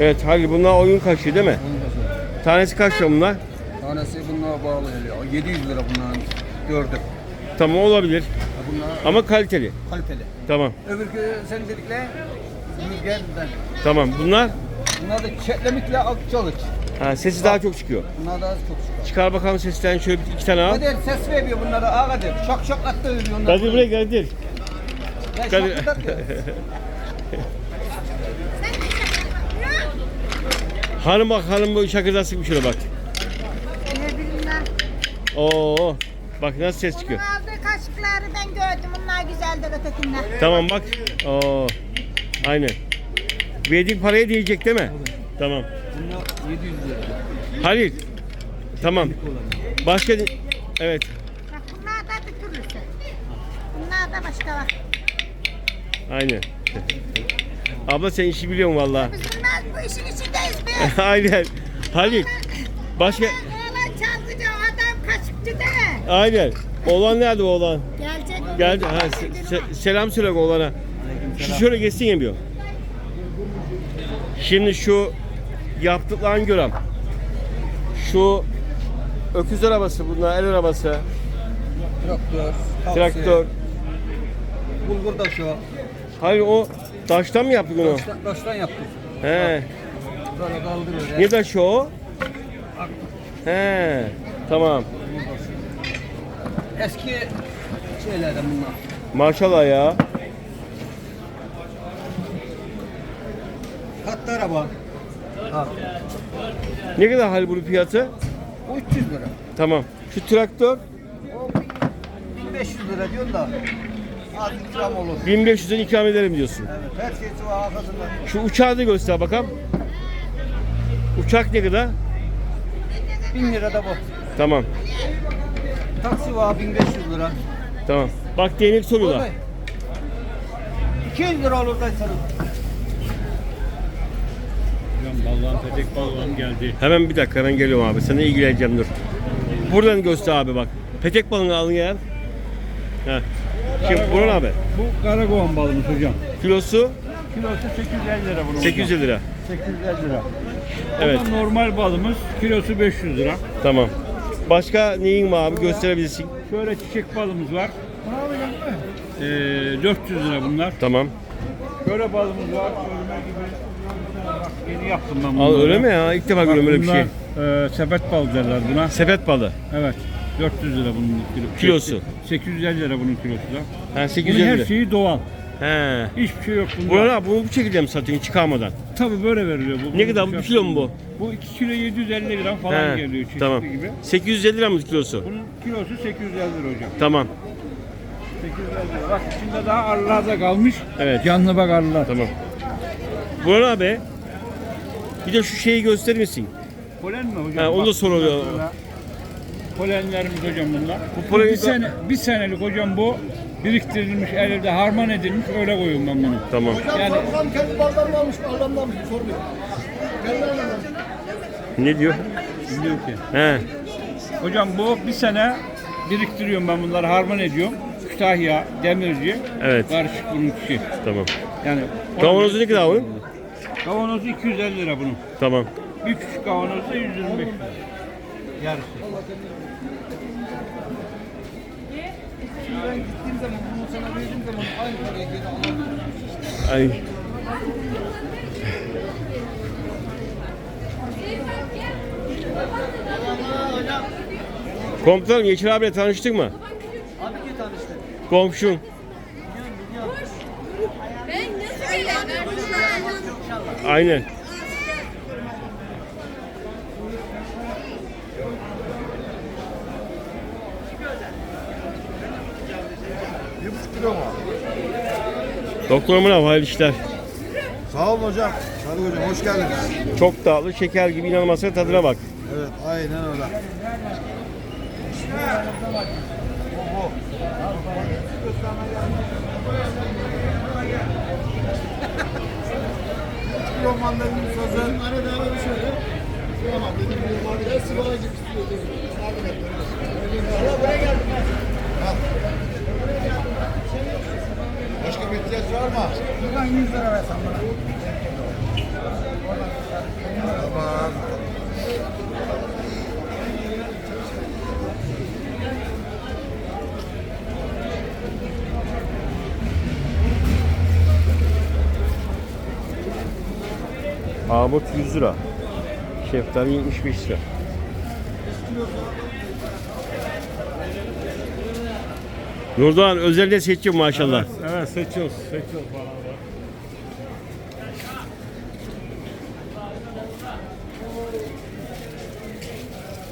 Evet Halil bunlar oyun kaçıyor değil mi? Onun kaçı. Tanesi kaç lira bunlar? Tanesi bunlara bağlı. ya. 700 lira bunların dördü. Tamam olabilir. Bunlar Ama kaliteli. kaliteli. Tamam. Öbürkü senin dedikle Rüzgar'dan. Tamam. Bunlar Bunlar da çetlemikle alt çalık. ha, sesi daha çok çıkıyor. Bunlar da az çok çıkar. Çıkar bakalım sesten şöyle bir- iki tane al. Kadir ses veriyor bunlara ağa Kadir. Şak şak attı veriyor onlar. Kadir buraya Kadir. Ya Kadir. şak attı. Hanım bak hanım bu şakırdan sıkmış şöyle bak. Ne bileyim Oo. Bak nasıl ses çıkıyor. Bunun aldığı kaşıkları ben gördüm. Bunlar güzeldir ötekinden. Tamam bak. Oo. Aynen. Verdiğin paraya diyecek değil mi? Tamam. Bunlar 700 lira. Halil. Tamam. Başka Evet. Bak bunlar da tükürürse. Bunlar da başka var. Aynen. Abla sen işi biliyorsun valla. Biz bunlar bu işin içindeyiz be. Aynen. Halil. Başka Oğlan çalgıcı, adam kaşıkçı değil mi? Aynen. Oğlan nerede oğlan? Gelecek o. Geldi. Ha, se- se- selam söyle oğlana. Şu şöyle geçsin yemiyor. Şimdi şu yaptıklarını görem. Şu öküz arabası bunlar, el arabası, Traktör. taksi, traktör. Bulgur da şu. Hayır o taştan mı yaptık onu? Taştan, taştan yaptık. He. Böyle kaldırıyor. Ne taşı o? He. Tamam. Eski şeylerden bunlar. Maşallah ya. Katlı araba. Ha. Ne kadar hal bunun fiyatı? O 300 lira. Tamam. Şu traktör O 1500 lira diyorsun da az ikram olur. 1500'den ikram ederim diyorsun. Evet, her şeysi var arkasında. Şu uçağı da göster bakalım. Uçak ne kadar? 1000 lira da bu. Tamam. Taksi var 1500 lira. Tamam. Bak değnek soruyorlar. Oy. 200 lira olur da sana. Balığın petek balığım geldi. Hemen bir dakika ben geliyorum abi. Sana ilgileneceğim dur. Buradan göster abi bak. Petek balığını alın ya. Heh. Şimdi Burhan abi. Bu karakoğan balığımız hocam. Kilosu Kilosu 850 lira bunun. 800 lira. 850 lira. Evet. Ama normal balımız kilosu 500 lira. Tamam. Başka neyin var abi gösterebilirsin. Şöyle çiçek balımız var. Ee, 400 lira bunlar. Tamam. Şöyle balımız var. Örme gibi. Bak, Yeni yaptım ben Al bunları. öyle mi ya? İlk defa Bak, görüyorum öyle bir şey. e, sepet bal derler buna. Sepet balı. Evet. 400 lira bunun kilo- Kilosu. 850 lira bunun kilosu da. Ha Bunun her 850 lira. şeyi doğal. He. Hiçbir şey yok bunda. Burhan abi bunu bu şekilde mi satıyorsun çıkarmadan? Tabii böyle veriliyor. Bu, Ne kadar bu? Bir kilo mu bu? Bu 2 kilo 750 gram falan He, geliyor çeşitli Tamam. gibi. 850 lira mı kilosu? Bunun kilosu 850 lira hocam. Tamam. 850 lira. Bak içinde daha arılar da kalmış. Evet. Canlı bak arılar. Tamam. Burhan abi. Bir de şu şeyi gösterir misin? Polen mi hocam? Ha, onu Bak, da böyle. Polenlerimiz hocam bunlar. Bu poleni- bir, sene, bir senelik hocam bu biriktirilmiş, elde harman edilmiş öyle koyuyorum ben bunu. Tamam. Yani kendi baldan almış, baldan almış. Sormuyor. Ne diyor? bilmiyorum ki. He. Hocam bu bir sene biriktiriyorum ben bunları harman ediyorum. Kütahya, Demirci, Evet. karışık bunun kişi. Tamam. Yani Kavanozu ne kadar bunun? Kavanozu 250 lira bunun. Tamam. Bir küçük kavanoz da 125 lira. Yarısı. Ben gittiğim zaman, bunu sana verdiğim zaman aynı paraya geri alabilirim. Ay. Komutanım Yeşil abiyle tanıştık mı? Abi ki tanıştık. Komşun. Aynen. Kilo mu? Doktorumun abi hayırlı işler. Sağ olun hocam. Sarı hocam hoş geldiniz. Çok tatlı şeker gibi inanılmazsa tadına bak. Evet aynen öyle. Kilo mandalinin sözü. Arada bir şöyle. Tamam dedim bu mandalin sigara gibi istiyor. Buraya geldim. diye sorma. Buradan 100 lira versen bana. Tamam. Abut 100 lira. Şeftali 75 lira. Nurdoğan özellikle seçiyorum maşallah. Evet seçiyoruz. Seçiyoruz falan.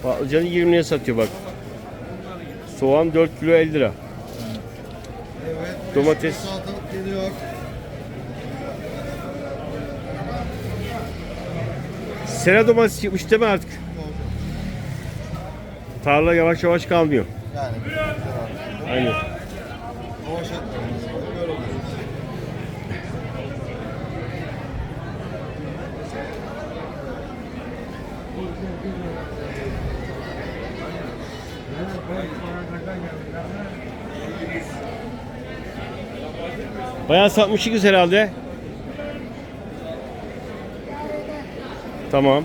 Patlıcanı 20'ye satıyor bak. Soğan 4 kilo 50 lira. Evet. Domates. Salatalık geliyor. Sera domates çıkmış değil mi artık? Tarla yavaş yavaş kalmıyor. Yani. Aynen. Bayağı satmışsınız herhalde. Tamam.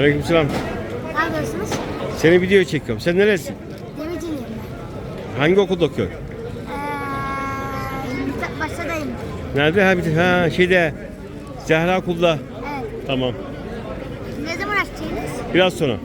Aleykümselam. Ne yapıyorsunuz? Seni video çekiyorum. Sen neresin? Demirciyim ben. Hangi okulda okuyorsun? Eee, başladayım. Nerede? Ha, bir, ha şeyde. Zehra okulda. Evet. Tamam. Ne zaman açacaksınız? Biraz sonra.